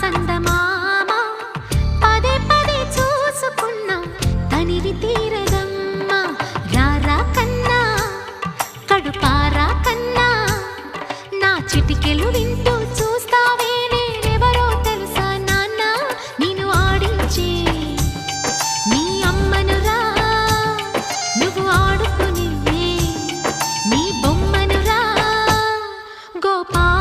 చందమామ. పదే పదే చూసుకున్నా తనివి తీరు गोपाल